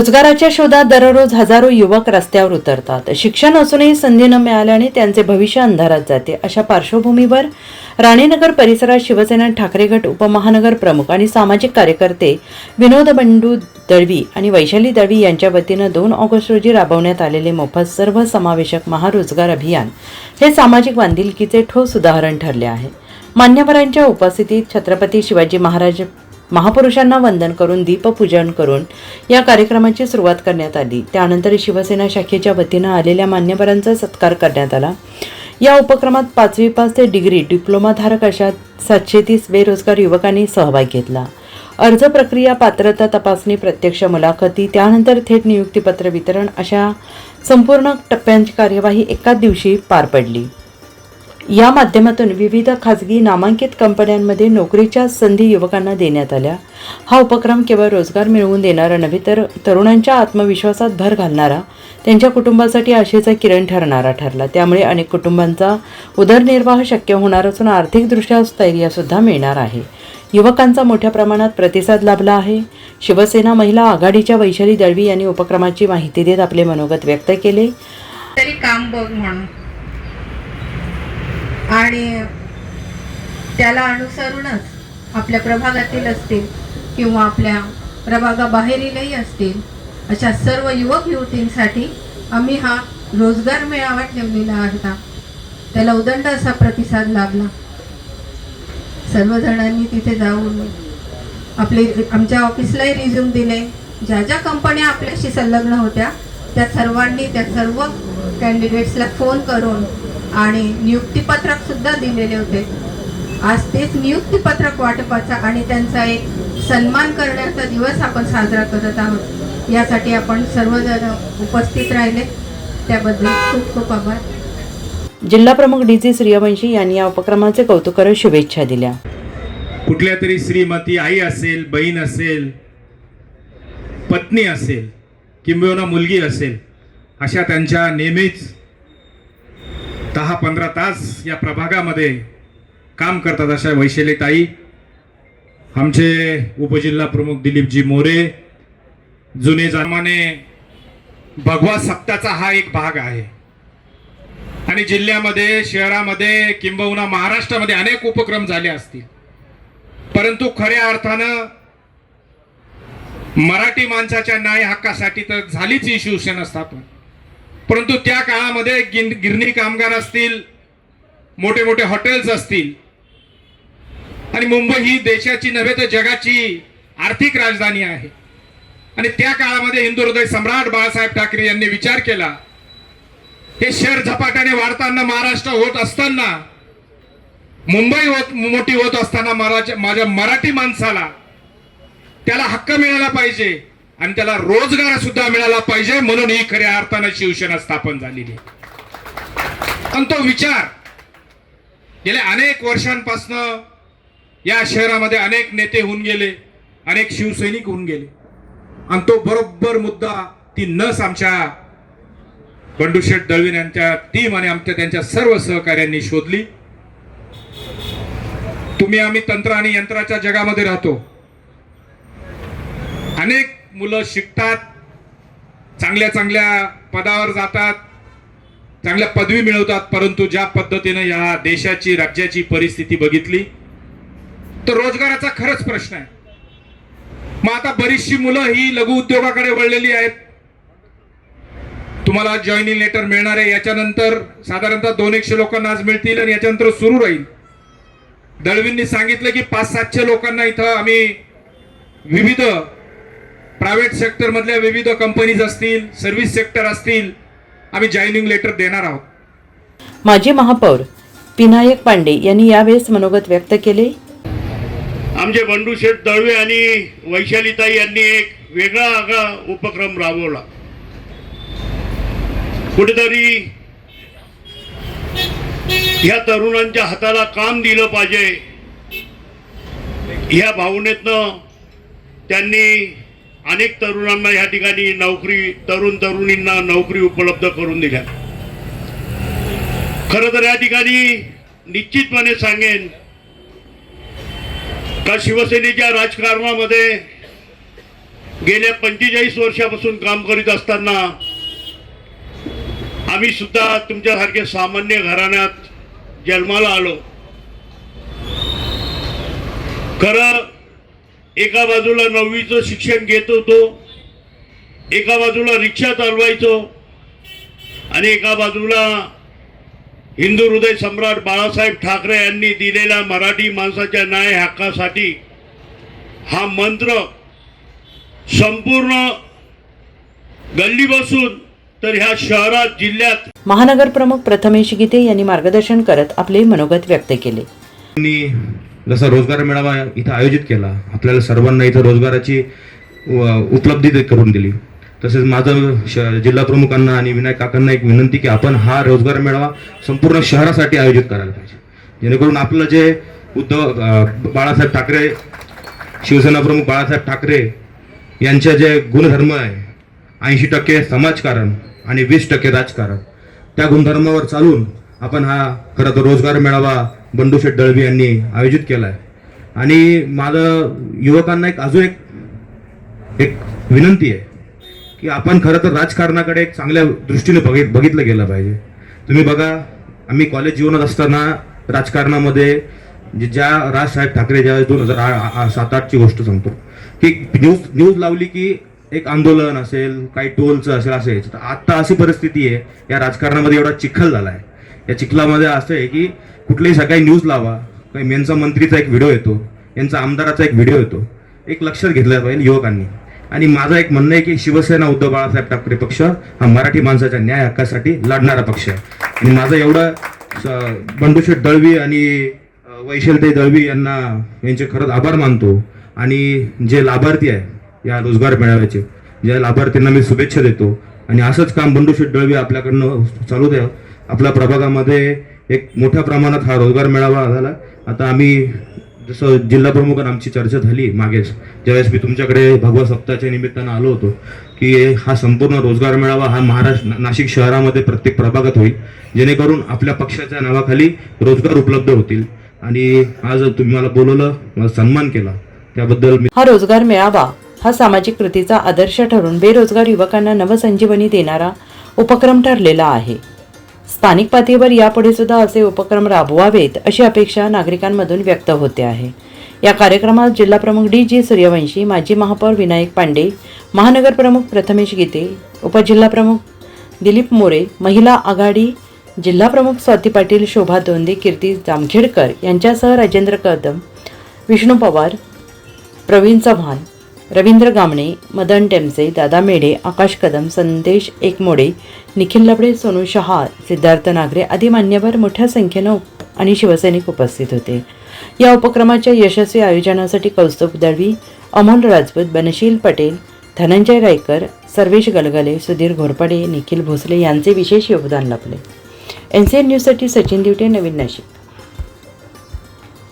रोजगाराच्या शोधात दररोज हजारो युवक रस्त्यावर उतरतात. शिक्षण असूनही संधी न मिळाल्याने त्यांचे भविष्य अंधारात जाते. अशा पार्श्वभूमीवर राणेनगर परिसरात शिवसेना ठाकरे गट उपमहानगर प्रमुख आणि सामाजिक कार्यकर्ते विनोद बंडू दळवी आणि वैशाली दळवी यांच्या वतीनं दोन ऑगस्ट रोजी राबवण्यात आलेले मोफत सर्वसमावेशक महारोजगार अभियान हे सामाजिक बांधिलकीचे ठोस उदाहरण ठरले आहे. मान्यवरांच्या उपस्थितीत छत्रपती शिवाजी महाराज महापुरुषांना वंदन करून दीपपूजन करून या कार्यक्रमाची सुरुवात करण्यात आली. त्यानंतर शिवसेना शाखेच्या वतीनं आलेल्या मान्यवरांचा सत्कार करण्यात आला. या उपक्रमात पाचवी पास ते डिग्री डिप्लोमाधारक अशा सातशे तीस बेरोजगार युवकांनी सहभाग घेतला. अर्ज प्रक्रिया पात्रता तपासणी प्रत्यक्ष मुलाखती त्यानंतर थेट नियुक्तीपत्र वितरण अशा संपूर्ण टप्प्यांची कार्यवाही एकाच दिवशी पार पडली. या माध्यमातून विविध खाजगी नामांकित कंपन्यांमध्ये नोकरीच्या संधी युवकांना देण्यात आल्या. हा उपक्रम केवळ रोजगार मिळवून देणारा नव्हे तर तरुणांच्या आत्मविश्वासात भर घालणारा त्यांच्या कुटुंबासाठी आशेचा किरण ठरणारा ठरला. त्यामुळे अनेक कुटुंबांचा उदरनिर्वाह शक्य होणार असून आर्थिकदृष्ट्या स्थैर्यसुद्धा मिळणार आहे. युवकांचा मोठ्या प्रमाणात प्रतिसाद लाभला आहे. शिवसेना महिला आघाडीच्या वैशाली दळवी यांनी उपक्रमाची माहिती देत आपले मनोगत व्यक्त केले. तरी काम बघ म्हणून. आणि त्याला अनुसरूनच आपल्या प्रभागातील असतील किंवा आपल्या प्रभागाबाहेरीलही असतील अशा सर्व युवक युवतींसाठी आम्ही हा रोजगार मेळावा ठेवलेला होता. त्याला उदंड असा प्रतिसाद लाभला. सर्वजणांनी तिथे जाऊन आपले आमच्या ऑफिसलाही रिझ्यूम दिले. ज्या ज्या कंपन्या आपल्याशी संलग्न होत्या त्या सर्वांनी त्या सर्व कॅन्डिडेट्सला फोन करून आणि नियुक्तीपत्रक सुद्धा दिलेले होते. आज तेच नियुक्तीपत्रक वाटपाचा आणि त्यांचा एक सन्मान करण्याचा दिवस आपण साजरा करत आहोत. यासाठी आपण सर्वजण उपस्थित राहिले. त्याबद्दल खूप खूप आभार. जिल्हा प्रमुख डी जी सूर्यवंशी यांनी या उपक्रमाचे कौतुक करत शुभेच्छा दिल्या. कुठल्या तरी श्रीमती आई असेल बहीण असेल पत्नी असेल किंबहुना मुलगी असेल अशा त्यांच्या नेहमीच दहा पंधरा तास या प्रभागामध्ये काम करतात अशा वैशालीताई. आमचे उपजिल्हा प्रमुख दिलीपजी मोरे. जुने जन्माने भगवा सप्ताचा हा एक भाग आहे. आणि जिल्ह्यामध्ये शहरामध्ये किंबहुना महाराष्ट्रामध्ये अनेक उपक्रम झाले असतील. परंतु खऱ्या अर्थानं मराठी माणसाच्या न्याय हक्कासाठी तर झालीच ही शिवसेना स्थापन. परंतु त्या काळामध्ये गिन- गिरणी कामगार असतील मोठे मोठे हॉटेल्स असतील आणि मुंबई ही देशाची नव्हे तर जगाची आर्थिक राजधानी आहे. आणि त्या काळामध्ये हिंदू हृदय सम्राट बाळासाहेब ठाकरे यांनी विचार केला हे शहर झपाट्याने वाढताना महाराष्ट्र होत असताना मुंबई होत मोठी होत असताना मराठा माझ्या मराठी माणसाला त्याला हक्क मिळाला पाहिजे. आणि त्याला रोजगार सुद्धा मिळाला पाहिजे म्हणून ही खऱ्या अर्थानं शिवसेना स्थापन झालेली आहे. पण तो विचार गेल्या अनेक वर्षांपासनं या शहरामध्ये अनेक नेते होऊन गेले अनेक शिवसैनिक होऊन गेले. आणि तो बरोबर मुद्दा ती नस आमच्या बंडूशेठ दळवीन यांच्या टीम आणि आमच्या त्यांच्या सर्व सहकार्यांनी शोधली. तुम्ही आम्ही तंत्र आणि यंत्राच्या जगामध्ये राहतो. अनेक मुलं शिकतात चांगल्या चांगल्या पदावर जातात चांगल्या पदवी मिळवतात परंतु ज्या पद्धतीनं या देशाची राज्याची परिस्थिती बघितली तर रोजगाराचा खरंच प्रश्न आहे. मग आता बरीचशी मुलं ही लघु उद्योगाकडे वळलेली आहेत. तुम्हाला जॉईनिंग लेटर मिळणार आहे. याच्यानंतर साधारणतः दोन एकशे लोकांना आज मिळतील आणि याच्यानंतर सुरू राहील. दळवींनी सांगितलं की पाच सातशे लोकांना इथं आम्ही विविध प्रायव्हेट सेक्टर मधल्या विविध कंपनीज असतील सर्व्हिस सेक्टर असतील आम्ही जॉईनिंग लेटर देणार आहोत. माजी महापौर पिनायक पांडे यांनी यावेळेस मनोगत व्यक्त केले. आमचे बंडू शेठ दळवे आणि वैशालीताई यांनी एक वेगळा आगळा उपक्रम राबवला. कुठेतरी ह्या तरुणांच्या हाताला काम दिलं पाहिजे. ह्या भावनेतनं त्यांनी अनेक तरुणांना या ठिकाणी नोकरी तरुण तरुणींना नोकरी उपलब्ध करून दिल्या. खरं तर या ठिकाणी निश्चितपणे सांगेन का शिवसेनेच्या राजकारणामध्ये गेल्या पंचेचाळीस वर्षापासून काम करीत असताना आम्ही सुद्धा तुमच्यासारख्या सामान्य घराण्यात जन्माला आलो. खरं एका बाजूला नववीचं शिक्षण घेत होतो एका बाजूला रिक्षा चालवायचो आणि एका बाजूला हिंदू हृदय सम्राट बाळासाहेब ठाकरे यांनी दिलेल्या मराठी माणसाच्या न्याय हक्कासाठी हा मंत्र संपूर्ण गल्ली बसून तर ह्या शहरात जिल्ह्यात महानगर प्रमुख प्रथमेश गीते यांनी मार्गदर्शन करत आपले मनोगत व्यक्त केले. जसा रोजगार मेळावा इथं आयोजित केला आपल्याला सर्वांना इथं रोजगाराची व- उपलब्धी ते करून दिली. तसेच माझं श- जिल्हा प्रमुखांना आणि विनायक काकांना एक विनंती की आपण हा रोजगार मेळावा संपूर्ण शहरासाठी आयोजित करायला पाहिजे. जेणेकरून आपलं जे उद्धव बाळासाहेब ठाकरे शिवसेना प्रमुख बाळासाहेब ठाकरे यांच्या जे गुणधर्म आहे ऐंशी टक्के समाजकारण आणि वीस टक्के राजकारण त्या गुणधर्मावर चालून आपण हा खरं तर रोजगार मेळावा बंडूशेठ दळवी यांनी आयोजित केला आहे आणि माझं युवकांना एक अजून एक एक विनंती आहे की आपण खरं तर राजकारणाकडे एक चांगल्या दृष्टीने बघित बघितलं गेलं पाहिजे. तुम्ही बघा आम्ही कॉलेज जीवनात असताना राजकारणामध्ये ज्या राजसाहेब ठाकरे ज्या दोन हजार सात आठची गोष्ट सांगतो की न्यूज न्यूज लावली की एक आंदोलन असेल काही टोलचं असेल असेल तर आत्ता अशी परिस्थिती आहे या राजकारणामध्ये एवढा चिखल झाला आहे या चिखलामध्ये असं आहे की कुठलीही सकाळी न्यूज लावा. काही यांचा मंत्रीचा एक व्हिडिओ येतो. यांचा आमदाराचा एक व्हिडिओ येतो. एक लक्षात घेतलं पाहिजे युवकांनी. आणि माझं एक म्हणणं आहे की शिवसेना उद्धव बाळासाहेब ठाकरे पक्ष हा मराठी माणसाच्या न्याय हक्कासाठी लढणारा पक्ष आहे. आणि माझं एवढं बंडूशेठ दळवी आणि अ, वैशलताई दळवी यांना यांचे खरंच आभार मानतो. आणि जे लाभार्थी आहे या रोजगार मेळाव्याचे ज्या लाभार्थ्यांना मी शुभेच्छा देतो. आणि असंच काम बंडूशेठ दळवी आपल्याकडनं चालू द्या. आपल्या प्रभागामध्ये एक मोठ्या प्रमाणात हा रोजगार मेळावा झाला. आता आम्ही जसं जिल्हा प्रमुखांना आमची चर्चा झाली मागेच. ज्यावेळेस मी तुमच्याकडे भगवा सप्ताहाच्या निमित्तानं आलो होतो की हा संपूर्ण रोजगार मेळावा हा महाराष्ट्र नाशिक शहरामध्ये प्रत्येक प्रभागात होईल. जेणेकरून आपल्या पक्षाच्या नावाखाली रोजगार उपलब्ध होतील. आणि आज तुम्ही मला बोलवलं मला सन्मान केला. त्याबद्दल मी हा रोजगार मेळावा हा सामाजिक कृतीचा आदर्श ठरून बेरोजगार युवकांना नवसंजीवनी देणारा उपक्रम ठरलेला आहे. स्थानिक पातळीवर यापुढे सुद्धा असे उपक्रम राबवावेत अशी अपेक्षा नागरिकांमधून व्यक्त होते आहे. या कार्यक्रमात जिल्हाप्रमुख डी जी सूर्यवंशी माजी महापौर विनायक पांडे महानगरप्रमुख प्रथमेश गीते उपजिल्हाप्रमुख दिलीप मोरे महिला आघाडी जिल्हाप्रमुख स्वाती पाटील शोभा दोंदे कीर्ती जामखेडकर यांच्यासह राजेंद्र कदम विष्णू पवार प्रवीण चव्हाण रवींद्र गामणे मदन टेमसे दादा मेढे आकाश कदम संदेश एकमोडे निखिल लबडे सोनू शहा सिद्धार्थ नागरे आदी मान्यवर मोठ्या संख्येनं आणि शिवसैनिक उपस्थित होते. या उपक्रमाच्या यशस्वी आयोजनासाठी कौस्तुभ दळवी अमोल राजपूत बनशील पटेल धनंजय रायकर सर्वेश गलगले सुधीर घोरपडे निखिल भोसले यांचे विशेष योगदान लाभले. एन सी एन न्यूजसाठी सचिन दिवटे नवीन नाशिक.